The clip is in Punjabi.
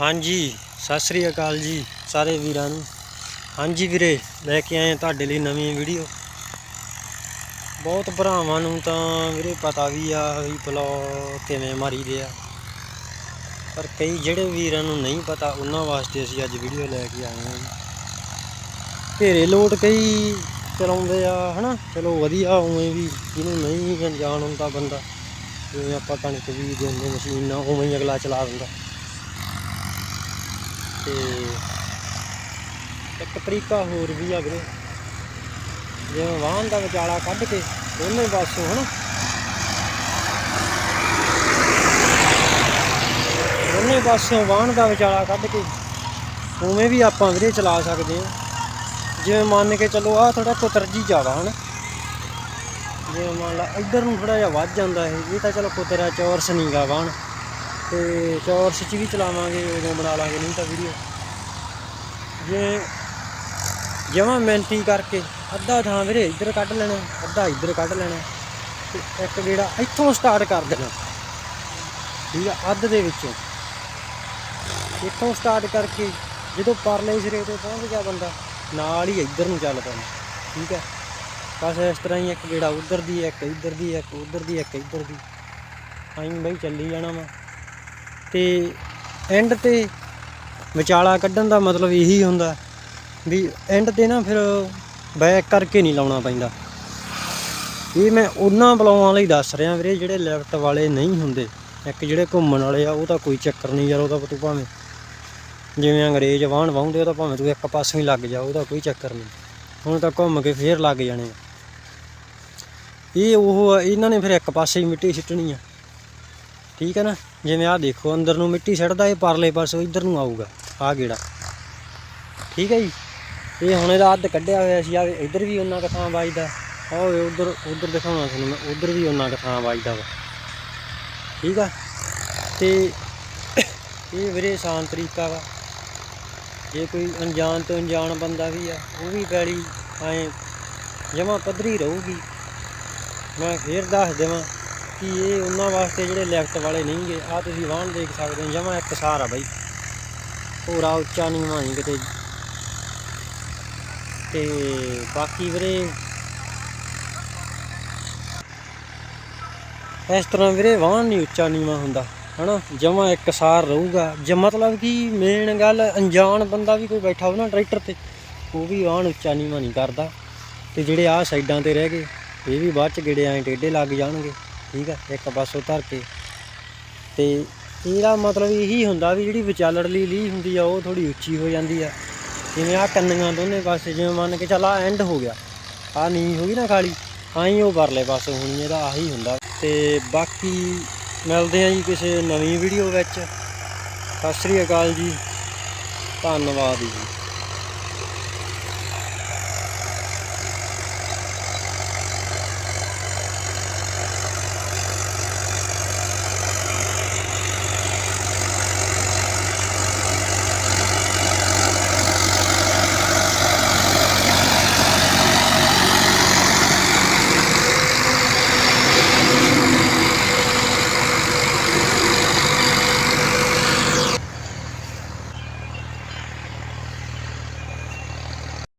ਹਾਂਜੀ, ਸਤਿ ਸ੍ਰੀ ਅਕਾਲ ਜੀ ਸਾਰੇ ਵੀਰਾਂ ਨੂੰ। ਹਾਂਜੀ ਵੀਰੇ, ਲੈ ਕੇ ਆਏ ਤੁਹਾਡੇ ਲਈ ਨਵੀਂ ਵੀਡੀਓ। ਬਹੁਤ ਭਰਾਵਾਂ ਨੂੰ ਤਾਂ ਵੀਰੇ ਪਤਾ ਵੀ ਆ ਵੀ ਬਲੌਗ ਕਿਵੇਂ ਮਾਰੀਦੇ ਆ। ਪਰ ਕਈ ਜਿਹੜੇ ਵੀਰਾਂ ਨੂੰ ਨਹੀਂ ਪਤਾ, ਉਹਨਾਂ ਵਾਸਤੇ ਅਸੀਂ ਅੱਜ ਵੀਡੀਓ ਲੈ ਕੇ ਆਏ ਹਾਂ ਘੇਰੇ ਲੋਟ ਕਈ ਚਲਾਉਂਦੇ ਆ, ਹਨਾ? ਚਲੋ ਵਧੀਆ ਉਵੇਂ ਵੀ, ਜਿਹਨੂੰ ਨਹੀਂ ਅਣਜਾਣ ਹੁੰਦਾ ਬੰਦਾ, ਜਿਵੇਂ ਆਪਾਂ ਕਣਕ ਵੀ ਦਿੰਦੇ, ਮਸ਼ੀਨਾਂ ਉਵੇਂ ਹੀ ਅਗਲਾ ਚਲਾ ਦਿੰਦਾ। ਤੇ ਇੱਕ ਤਰੀਕਾ ਹੋਰ ਵੀ ਆ ਵੀਰੇ। ਜਿਵੇਂ ਵਾਹਨ ਦਾ ਵਿਚਾਲਾ ਕੱਢ ਕੇ ਦੋਨੇ ਪਾਸੋਂ, ਹਨਾ? ਦੋਨੇ ਪਾਸੋਂ ਵਾਹਨ ਦਾ ਵਿਚਾਲਾ ਕੱਢ ਕੇ ਉਵੇਂ ਵੀ ਆਪਾਂ ਵੀਰੇ ਚਲਾ ਸਕਦੇ ਹਾਂ। ਜਿਵੇਂ ਮੰਨ ਕੇ ਚੱਲੋ ਆ ਥੋੜਾ ਕੁਤਰਜੀ ਜਾਵਾ, ਹਨਾ? ਜਿਵੇਂ ਮੰਨ ਲਾ ਇੱਧਰ ਨੂੰ ਥੋੜਾ ਜਿਹਾ ਵੱਧ ਜਾਂਦਾ ਇਹ ਇਹ ਤਾਂ ਚਲੋ ਕੁਤਰਾ ਚੌਰਸ ਨਹੀਂ ਗਾ ਵਾਹਨ। ਤੇ ਚੌਰਸ ਚ ਵੀ ਚਲਾਵਾਂਗੇ, ਉਦੋਂ ਬਣਾ ਲਾਂਗੇ, ਨਹੀਂ ਤਾਂ ਵੀਡੀਓ। ਜੇ ਜਮਾਂ ਮਿਹਨਤੀ ਕਰਕੇ ਅੱਧਾ ਥਾਂ ਵੀਰੇ ਇੱਧਰ ਕੱਢ ਲੈਣਾ, ਅੱਧਾ ਇੱਧਰ ਕੱਢ ਲੈਣਾ ਤੇ ਇੱਕ ਜਿਹੜਾ ਇੱਥੋਂ ਸਟਾਰਟ ਕਰ ਦੇਣਾ। ਠੀਕ ਆ, ਅੱਧ ਦੇ ਵਿੱਚੋਂ। ਇੱਥੋਂ ਸਟਾਰਟ ਕਰਕੇ ਜਦੋਂ ਪਰਲੇ ਸਿਰੇ ਤੇ ਪਹੁੰਚ ਗਿਆ ਬੰਦਾ, ਨਾਲ ਹੀ ਇੱਧਰ ਨੂੰ ਚੱਲ ਪੈਣਾ। ਠੀਕ ਹੈ ਬਸ ਇਸ ਤਰ੍ਹਾਂ ਹੀ ਇੱਕ ਗੇੜਾ ਉਧਰ ਦੀ, ਇੱਕ ਇੱਧਰ ਦੀ, ਇੱਕ ਉਧਰ ਦੀ, ਇੱਕ ਇੱਧਰ ਦੀ। ਆਈਂ ਬਈ ਚੱਲੀ ਜਾਣਾ ਵਾ। ਤੇ ਐਂਡ ਤੇ ਵਿਚਾਲਾ ਕੱਢਣ ਦਾ ਮਤਲਬ ਇਹੀ ਹੁੰਦਾ ਵੀ ਐਂਡ ਤੇ ਨਾ ਫਿਰ ਬੈਕ ਕਰਕੇ ਨਹੀਂ ਲਾਉਣਾ ਪੈਂਦਾ। ਇਹ ਮੈਂ ਉਹਨਾਂ ਬਲੌਆਂ ਲਈ ਦੱਸ ਰਿਹਾ ਵੀਰੇ ਜਿਹੜੇ ਲੈਫਟ ਵਾਲੇ ਨਹੀਂ ਹੁੰਦੇ। ਇੱਕ ਜਿਹੜੇ ਘੁੰਮਣ ਵਾਲੇ ਆ ਉਹ ਤਾਂ ਕੋਈ ਚੱਕਰ ਨਹੀਂ ਯਾਰ ਉਹਦਾ ਤੂੰ ਭਾਵੇਂ ਜਿਵੇਂ ਅੰਗਰੇਜ਼ ਵਾਹਣ ਵਾਹੁੰਦੇ ਉਹ ਤਾਂ ਭਾਵੇਂ ਤੂੰ ਇੱਕ ਪਾਸੇ ਹੀ ਲੱਗ ਜਾ ਉਹਦਾ ਕੋਈ ਚੱਕਰ ਨਹੀਂ। ਹੁਣ ਤਾਂ ਘੁੰਮ ਕੇ ਫੇਰ ਲੱਗ ਜਾਣੇ ਆ। ਇਹ ਉਹ ਆ, ਇਹਨਾਂ ਨੇ ਫਿਰ ਇੱਕ ਪਾਸੇ ਹੀ ਮਿੱਟੀ ਸਿੱਟਣੀ ਆ। ਠੀਕ ਹੈ ਨਾ? ਜਿਵੇਂ ਆਹ ਦੇਖੋ, ਅੰਦਰ ਨੂੰ ਮਿੱਟੀ ਛੱਡਦਾ ਇਹ ਪਰਲੇ ਪਾਸੋਂ ਇੱਧਰ ਨੂੰ ਆਊਗਾ ਆ ਗੇੜਾ। ਠੀਕ ਹੈ ਜੀ? ਇਹ ਹੁਣ ਇਹਦਾ ਅੱਧ ਕੱਢਿਆ ਹੋਇਆ ਸੀ ਆ ਇੱਧਰ ਵੀ ਉਹਨਾਂ ਥਾਂ ਵੱਜਦਾ। ਆਹ ਉਧਰ ਉਧਰ ਦਿਖਾਉਣਾ ਤੁਹਾਨੂੰ ਮੈਂ, ਉਧਰ ਵੀ ਉਹਨਾਂ ਥਾਂ ਵੱਜਦਾ ਵਾ। ਠੀਕ ਆ? ਤੇ ਇਹ ਵੀਰੇ ਆਸਾਨ ਤਰੀਕਾ ਵਾ। ਜੇ ਕੋਈ ਅਣਜਾਣ ਤੋਂ ਅਣਜਾਣ ਬੰਦਾ ਵੀ ਆ, ਉਹ ਵੀ ਪੈਲੀ ਐ ਜਮਾ ਪੱਧਰੀ ਰਹੂਗੀ। ਮੈਂ ਫੇਰ ਦੱਸ ਦੇਵਾਂ ਕਿ ਇਹ ਉਹਨਾਂ ਵਾਸਤੇ ਜਿਹੜੇ ਲੈਫਟ ਵਾਲੇ ਨਹੀਂਗੇ ਆ ਤੁਸੀਂ ਵਾਹਨ ਦੇਖ ਸਕਦੇ ਹੋ, ਜਮਾ ਇੱਕ ਸਾਰ ਆ ਬਾਈ ਪੂਰਾ ਉੱਚਾ ਨਹੀਂ ਨਹੀਂ ਕਿਤੇ। ਤੇ ਬਾਕੀ ਵੀਰੇ, ਇਸ ਤਰ੍ਹਾਂ ਵੀਰੇ ਵਾਹਨ ਨਹੀਂ ਉੱਚਾ ਨੀਵਾਂ ਹੁੰਦਾ, ਹਨਾ? ਜਮਾ ਇੱਕ ਸਾਰ ਰਹੂਗਾ। ਜੇ ਮਤਲਬ ਕਿ ਮੇਨ ਗੱਲ ਅਣਜਾਣ ਬੰਦਾ ਵੀ ਕੋਈ ਬੈਠਾ ਹੋਵੇ ਨਾ ਟਰੈਕਟਰ ਤੇ, ਉਹ ਵੀ ਵਾਹਨ ਉੱਚਾ ਨੀਵਾਂ ਨਹੀਂ ਕਰਦਾ। ਤੇ ਜਿਹੜੇ ਆਹ ਸਾਈਡਾਂ ਤੇ ਰਹਿ ਗਏ, ਇਹ ਵੀ ਬਾਅਦ ਚ ਗੇੜੇ ਐਂ ਟੇਢੇ ਲੱਗ ਜਾਣਗੇ। ਠੀਕ ਹੈ ਇੱਕ ਪਾਸੋਂ ਧਰ ਕੇ। ਤੇ ਇਹਦਾ ਮਤਲਬ ਇਹੀ ਹੁੰਦਾ ਵੀ ਜਿਹੜੀ ਵਿਚਾਲੜਲੀ ਲੀ ਹੁੰਦੀ ਆ, ਉਹ ਥੋੜੀ ਉੱਚੀ ਹੋ ਜਾਂਦੀ ਆ। ਜਿਵੇਂ ਆ ਕੰਨੀਆਂ ਦੋਨੇ ਪਾਸੇ ਜਿਵੇਂ ਮੰਨ ਕੇ ਚੱਲ ਆ ਐਂਡ ਹੋ ਗਿਆ। ਆ ਨੀ ਹੋ ਗਈ ਨਾ ਖਾਲੀ ਆਈ ਉਹ ਪਰਲੇ ਪਾਸੇ ਹੋਣੀ ਇਹਦਾ ਆਹੀ ਹੁੰਦਾ। ਤੇ ਬਾਕੀ ਮਿਲਦੇ ਆ ਜੀ ਕਿਸੇ ਨਵੀਂ ਵੀਡੀਓ ਵਿੱਚ। ਸਤਿ ਸ੍ਰੀ ਅਕਾਲ ਜੀ। ਧੰਨਵਾਦ ਜੀ।